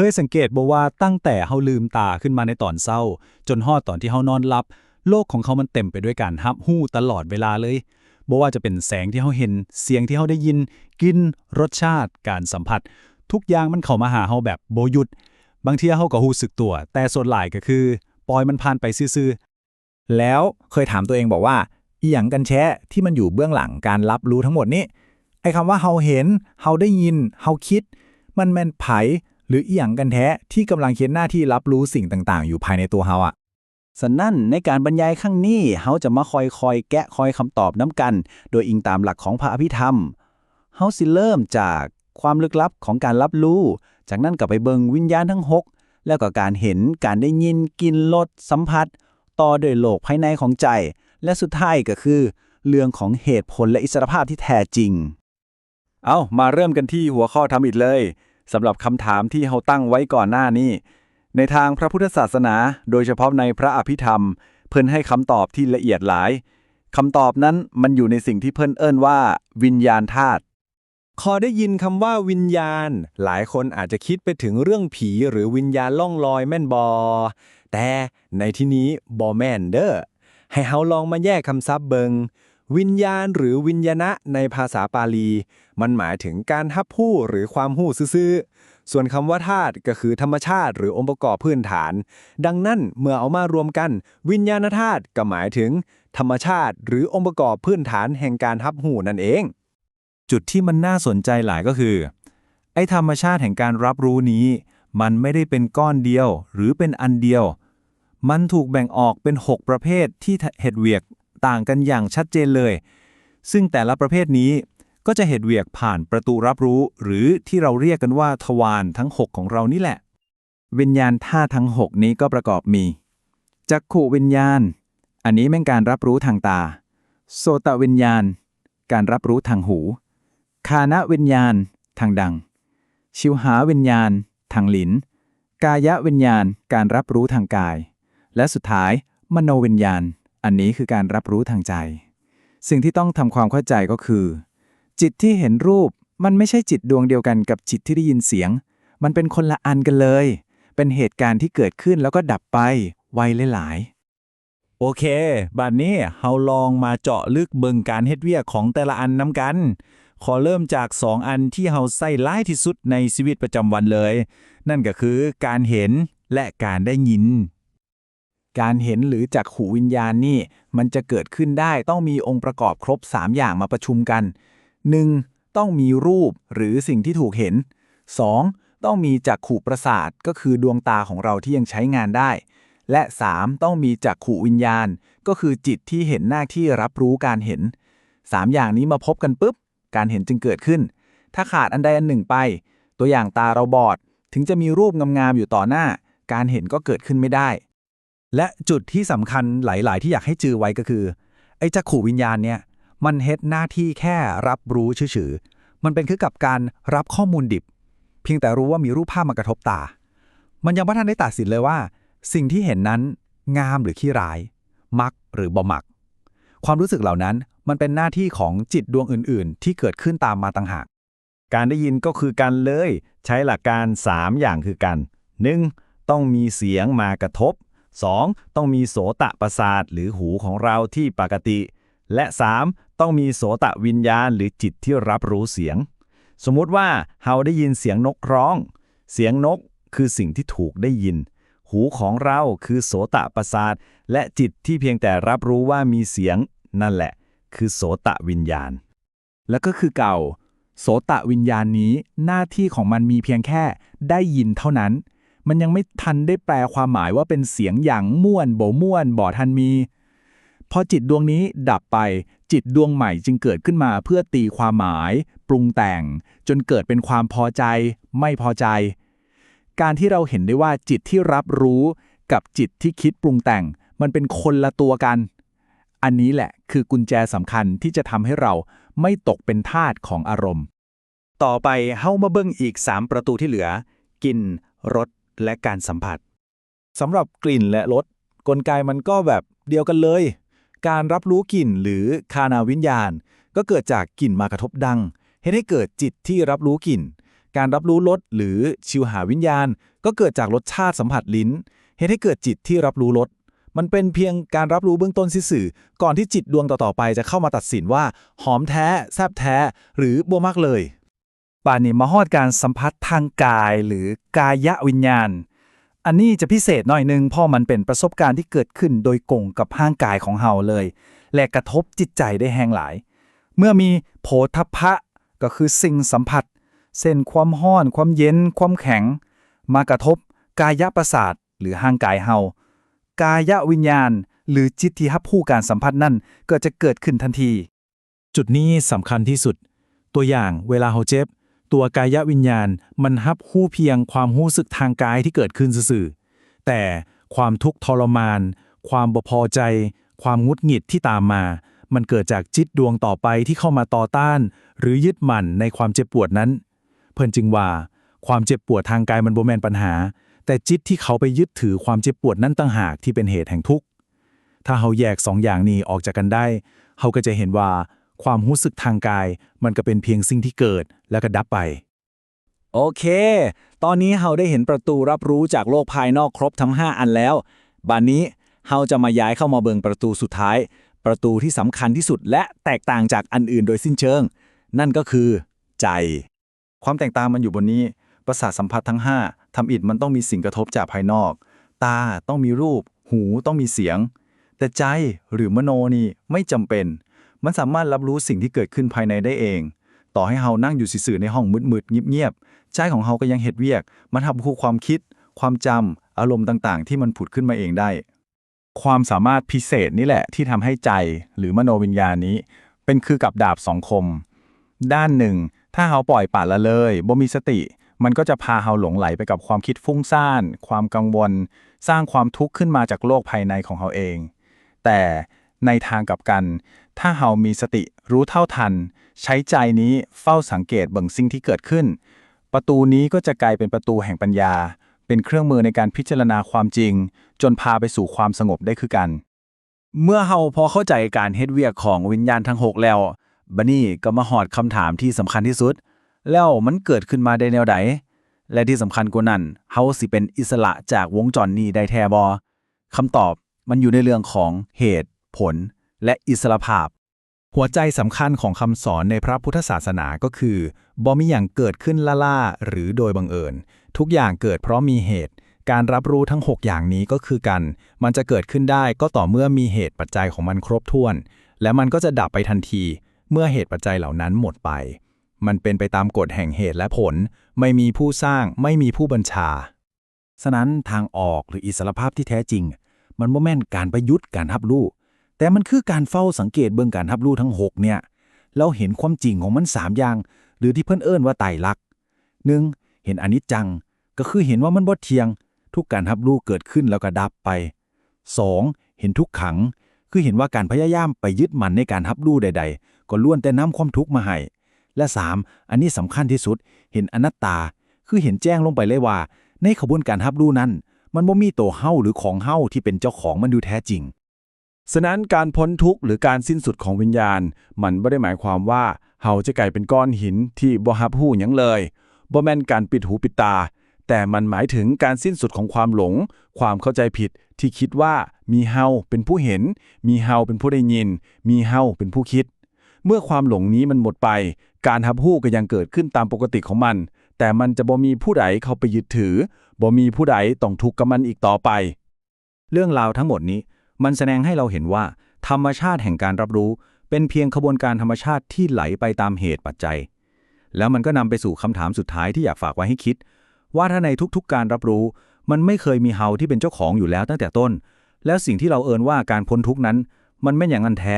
เคยสังเกตบ่ว่าตั้งแต่เฮาลืมตาขึ้นมาในตอนเศร้า จนฮอดตอนที่เฮานอนหลับ โลกของเขามันเต็มไปด้วยการฮับหู้ตลอดเวลาเลยบ่ว่าจะเป็นแสงที่เฮาเห็น เสียงที่เฮาได้ยิน กิน รสชาติ การสัมผัส ทุกอย่างมันเข้ามาหาเฮาแบบบ่หยุด บางทีเฮาก็รู้สึกตัว แต่ส่วนหลายก็คือ ปล่อยมันผ่านไปซื่อแล้วเคยถามตัวเองบอกว่าอีหยังกันแช้ที่มันอยู่เบื้องหลังการรับรู้ทั้งหมดนี้ไอ้คำว่าเฮาเห็นเฮาได้ยินเฮาคิด มันแม่นไผ หรืออีหยังกันแท้ที่กำลังเขียนหน้าที่รับรู้สิ่งต่าง ๆ อยู่ภายในตัวเฮาอะสนั่นในการบรรยายข้างนี้เฮาจะมาคอยคอยแกะคอยคำตอบน้ำกัน โดยอิงตามหลักของพระอภิธรรมเฮาสิเริ่มจากความลึกลับของการรับรู้ จากนั้นก็ไปเบิงวิญญาณทั้งหกแล้วก็การเห็นการได้ยินกินรสสัมผัส ต่อด้วยโลกภายในของใจ และสุดท้ายก็คือ เรื่องของเหตุผลและอิสรภาพที่แท้จริง เอามาเริ่มกันที่หัวข้อทำอิดเลย สำหรับคำถามที่เฮาตั้งไว้ก่อนหน้านี้ ในทางพระพุทธศาสนา โดยเฉพาะในพระอภิธรรม เพิ่นให้คำตอบที่ละเอียดหลายคำตอบนั้นมันอยู่ในสิ่งที่เพิ่นเอิ้นว่า วิญญาณธาตุพอได้ยินคำว่าวิญญาณ หลายคนอาจจะคิดไปถึงเรื่องผีหรือวิญญาณล่องลอยแม่นบอ แต่ในที่นี้บอแม่นเด้อให้เฮาลองมาแยกคำศัพท์เบิง วิญญาณหรือวิญญาณะในภาษาปาลี มันหมายถึงการฮับผู้หรือความหู้ซื่อๆ ส่วนคำว่าธาตุก็คือธรรมชาติหรือองค์ประกอบพื้นฐาน ดังนั้นเมื่อเอามารวมกัน วิญญาณธาตุก็หมายถึง ธรรมชาติหรือองค์ประกอบพื้นฐานแห่งการฮับหูนั่นเอง จุดที่มันน่าสนใจหลายก็คือ ไอ้ธรรมชาติแห่งการรับรู้นี้ มันไม่ได้เป็นก้อนเดียว หรือเป็นอันเดียว มันถูกแบ่งออกเป็น 6 ประเภทที่เหตุเวียก ต่างกันอย่างชัดเจนเลย ซึ่งแต่ละประเภทนี้ก็จะเหตุเวียกผ่านประตูรับรู้ หรือที่เราเรียกกันว่าทวารทั้ง 6 ของเรานี่แหละ วิญญาณธาทั้ง 6 นี้ก็ประกอบมี จักขุวิญญาณ อันนี้เป็นการรับรู้ทางตา โสตวิญญาณ การรับรู้ทางหู คานวิญญาณ ทางดัง ชิวหาวิญญาณ ทางลิ้น กายวิญญาณ การรับรู้ทางกาย และสุดท้าย มโนวิญญาณ อันนี้คือการรับรู้ทางใจ สิ่งที่ต้องทำความเข้าใจก็คือ จิตที่เห็นรูปมันไม่ใช่จิตดวงเดียวกันกับจิตที่ได้ยินเสียง มันเป็นคนละอันกันเลย เป็นเหตุการณ์ที่เกิดขึ้นแล้วก็ดับไปไวหลายๆโอเค บัดนี้เฮาลองมาเจาะลึกเบิงการเฮ็ดเวียกของแต่ละอันนํกัน ขอเริ่มจาก 2 อันที่เฮาใส่หลายที่สุดในชีวิตประจำวันเลย นั่นก็คือการเห็นและการได้ยิน การเห็นหรือจักขูวิญญาณนี่ มันจะเกิดขึ้นได้ต้องมีองค์ประกอบครบ 3 อย่างมาประชุมกัน 1. ต้องมีรูปหรือสิ่งที่ถูกเห็น 2. ต้องมีจักขู่ประสาทก็คือดวงตาของเราที่ยังใช้งานได้ และ 3. ต้องมีจักขู่วิญญาณ ก็คือจิตที่เห็นหน้าที่รับรู้การเห็น 3 อย่างนี้มาพบกันปุ๊บ การเห็นจึงเกิดขึ้น ถ้าขาดอันใดอันหนึ่งไป ตัวอย่างตาเราบอด ถึงจะมีรูปงามๆอยู่ต่อหน้า การเห็นก็เกิดขึ้นไม่ได้ และจุดที่สำคัญหลาย ๆ ที่อยากให้จือไว้ก็คือ ไอ้จักขู่วิญญาณเนี่ย มันเฮ็ดหน้าที่แค่รับรู้เฉยๆมันเป็นคือกับการรับข้อมูลดิบ เพียงแต่รู้ว่ามีรูปภาพมากระทบตา มันยังไม่ทันได้ตัดสินเลยว่า สิ่งที่เห็นนั้นงามหรือขี้ร้าย มักหรือบ่มัก ความรู้สึกเหล่านั้นมันเป็นหน้าที่ของจิตดวงอื่น ๆ ที่เกิดขึ้นตามมาต่างหาก การได้ยินก็คือการเลย ใช้หลักการ 3 อย่างคือกัน 1. ต้องมีเสียงมากระทบ 2. ต้องมีโสตะประสาทหรือหูของเราที่ปกติ และ 3. ต้องมีโสตะวิญญาณหรือจิตที่รับรู้เสียง สมมุติว่าเฮาได้ยินเสียงนกร้อง เสียงนกคือสิ่งที่ถูกได้ยิน หูของเราคือโสตะประสาท และจิตที่เพียงแต่รับรู้ว่ามีเสียง นั่นแหละ คือโสตะวิญญาณ แล้วก็คือเก่า โสตะวิญญาณนี้หน้าที่ของมันมีเพียงแค่ได้ยินเท่านั้น มันยังไม่ทันได้แปลความหมายว่าเป็นเสียงอย่างม่วนโบม่วนบ่ทันมี พอจิตดวงนี้ดับไป จิตดวงใหม่จึงเกิดขึ้นมาเพื่อตีความหมาย ปรุงแต่ง จนเกิดเป็นความพอใจ ไม่พอใจ การที่เราเห็นได้ว่าจิตที่รับรู้กับจิตที่คิดปรุงแต่ง มันเป็นคนละตัวกัน อันนี้แหละคือกุญแจสำคัญที่จะทำให้เราไม่ตกเป็นทาสของอารมณ์ ต่อไปเฮามาเบิ่งอีก 3 ประตูที่เหลือกลิ่นรส และการสัมผัสสำหรับกลิ่นและรสกลไกมันก็แบบเดียวกันเลย การรับรู้กลิ่นหรือคานาวิญญาณ ก็เกิดจากกลิ่นมากระทบดังเห็นให้เกิดจิตที่รับรู้กลิ่น การรับรู้รสหรือชิวหาวิญญาณ ก็เกิดจากรสชาติสัมผัสลิ้นเหตุให้เกิดจิตที่รับรู้รสมันเป็นเพียงการรับรู้เบื้องต้นสื่อ ก่อนที่จิตดวงต่อๆไปจะเข้ามาตัดสินว่า หอมแท้ แซบแท้ หรือบัวมากเลย ป่านนี้มาฮอดการสัมผัสทางกายหรือกายวิญญาณ อันนี้จะพิเศษหน่อยหนึงเพราะมันเป็นประสบการณ์ที่เกิดขึ้นโดยกงกับร่างกายของเฮาเลย และกระทบจิตใจได้แหงหลาย เมื่อมีโผฏฐัพะก็คือสิ่งสัมผัส เส้นความห้อน ความเย็น ความแข็ง มากระทบกายประสาทหรือห่างกายเฮากายวิญญาณ หรือจิตที่รับผู้การสัมผัสนั่นก็จะเกิดขึ้นทันที จุดนี้สำคัญที่สุด ตัวอย่างเวลาเราเจ็บ ตัวกายวิญญาณมันฮับหู้เพียงความรู้สึกทางกายที่เกิดขึ้นซื่อๆแต่ความทุกข์ทรมาน ความบ่พอใจ ความงุดหงิดที่ตามมา มันเกิดจากจิตดวงต่อไปที่เข้ามาต่อต้าน หรือยึดมั่นในความเจ็บปวดนั้น เพิ่นจึงว่า ความเจ็บปวดทางกายมันบ่แม่นปัญหา แต่จิตที่เขาไปยึดถือความเจ็บปวดนั้นต่างหากที่เป็นเหตุแห่งทุกข์ถ้าเฮาแยกสองอย่างนี้ออกจากกันได้เฮาก็จะเห็นว่า ความรู้สึกทางกาย มันก็เป็นเพียงสิ่งที่เกิดแล้วก็ดับไป โอเค ตอนนี้เราได้เห็นประตูรับรู้จากโลกภายนอกครบทั้ง 5 อันแล้ว บัดนนี้เราจะมาย้ายเข้ามาเบิงประตูสุดท้าย ประตูที่สำคัญที่สุดและแตกต่างจากอันอื่นโดยสิ้นเชิง นั่นก็คือ ใจ ความแตกต่างมันอยู่บนนี้ ประสาทสัมผัสทั้ง 5ทำอิดมันต้องมีสิ่งกระทบจากภายนอก ตาต้องมีรูป หูต้องมีเสียง แต่ใจหรือมโนนี่ไม่จำเป็น มันสามารถรับรู้สิ่งที่เกิดขึ้นภายในได้เอง ต่อให้เฮานั่งอยู่สื่อๆในห้องมืดๆเงียบๆใจของเฮาก็ยังเฮ็ดเวียก มันทำคู่ความคิด ความจำอารมณ์ต่างๆ ที่มันผุดขึ้นมาเองได้ ความสามารถพิเศษนี่แหละที่ทำให้ใจหรือมโนวิญญาณนี้ เป็นคือกับดาบสองคม ด้านหนึ่ง ถ้าเฮาปล่อยปละละเลยบ่มีสติมันก็จะพาเฮาหลงไหลไปกับความคิดฟุ้งซ่าน ความกังวล สร้างความทุกข์ขึ้นมาจากโลกภายในของเฮาเอง แต่ ในทางกับกัน ถ้าเฮามีสติรู้เท่าทัน ใช้ใจนี้เฝ้าสังเกตเบิ่งสิ่งที่เกิดขึ้น ประตูนี้ก็จะกลายเป็นประตูแห่งปัญญา เป็นเครื่องมือในการพิจารณาความจริง จนพาไปสู่ความสงบได้คือกัน เมื่อเฮาพอเข้าใจการเฮ็ดเวียกของวิญญาณทั้ง6แล้วบัดนี้ก็มาหอดคำถามที่สำคัญที่สุด แล้วมันเกิดขึ้นมาได้แนวใดและที่สำคัญกว่านั้นเฮาสิเป็นอิสระจากวงจรนี้ได้แท้บ่คำตอบมันอยู่ในเรื่องของเหตุ ผลและอิสรภาพ หัวใจสำคัญของคำสอนในพระพุทธศาสนาก็คือบ่มีอย่างเกิดขึ้นล่าๆหรือโดยบังเอิญ ทุกอย่างเกิดเพราะมีเหตุ การรับรู้ทั้ง 6 อย่างนี้ก็คือกัน มันจะเกิดขึ้นได้ก็ต่อเมื่อมีเหตุปัจจัยของมันครบถ้วน และมันก็จะดับไปทันที เมื่อเหตุปัจจัยเหล่านั้นหมดไป มันเป็นไปตามกฎแห่งเหตุและผล ไม่มีผู้สร้างไม่มีผู้บัญชาฉะนั้นทางออกหรืออิสรภาพที่แท้จริง มันบ่แม่นการประยุทธ์การทับรู้ แต่มันคือการเฝ้าสังเกตเบิ่งการทับรู้ทั้ง 6 เนี่ยแล้วเห็นความจริงของมัน 3 อย่าง หรือที่เพิ่อนเอิ้นว่าไตรลักษณ์หนึ่งเห็นอนิจจัง ก็คือเห็นว่ามันบ่เที่ยง ทุกการทับรู้เกิดขึ้นแล้วก็ดับไป 2. เห็นทุกขัง คือเห็นว่าการพยายามไปยึดมันในการทับรู้ใด ๆ ก็ล้วนแต่นำความทุกข์มาให้ และ 3. อันนี้สำคัญที่สุด เห็นอนัตตา คือเห็นแจ้งลงไปเลยว่า ในขบวนการทับรู้นั้น มันบ่มีตัวเฮาหรือของเฮาที่เป็นเจ้าของมันอยู่แท้จริง ฉะนั้นการพ้นทุกข์หรือการสิ้นสุดของวิญญาณ มันไม่ได้หมายความว่าเฮาจะกลายเป็นก้อนหินที่บ่ฮับหู้หยังเลยบ่แม่นการปิดหูปิดตา แต่มันหมายถึงการสิ้นสุดของความหลง ความเข้าใจผิดที่คิดว่ามีเฮาเป็นผู้เห็น มีเฮาเป็นผู้ได้ยิน มีเฮาเป็นผู้คิด เมื่อความหลงนี้มันหมดไป การฮับหู้ก็ยังเกิดขึ้นตามปกติของมัน แต่มันจะบ่มีผู้ใดเข้าไปยึดถือบ่มีผู้ใดต้องทุกข์กับมันอีกต่อไป เรื่องราวทั้งหมดนี้ มันแสดงให้เราเห็นว่า ธรรมชาติแห่งการรับรู้ เป็นเพียงขบวนการธรรมชาติที่ไหลไปตามเหตุปัจจัย แล้วมันก็นำไปสู่คำถามสุดท้ายที่อยากฝากไว้ให้คิด ว่าถ้าในทุกๆ การรับรู้ มันไม่เคยมีเฮาที่เป็นเจ้าของอยู่แล้วตั้งแต่ต้น แล้วสิ่งที่เราเอินว่าการพ้นทุกนั้น มันไม่อย่างนั้นแท้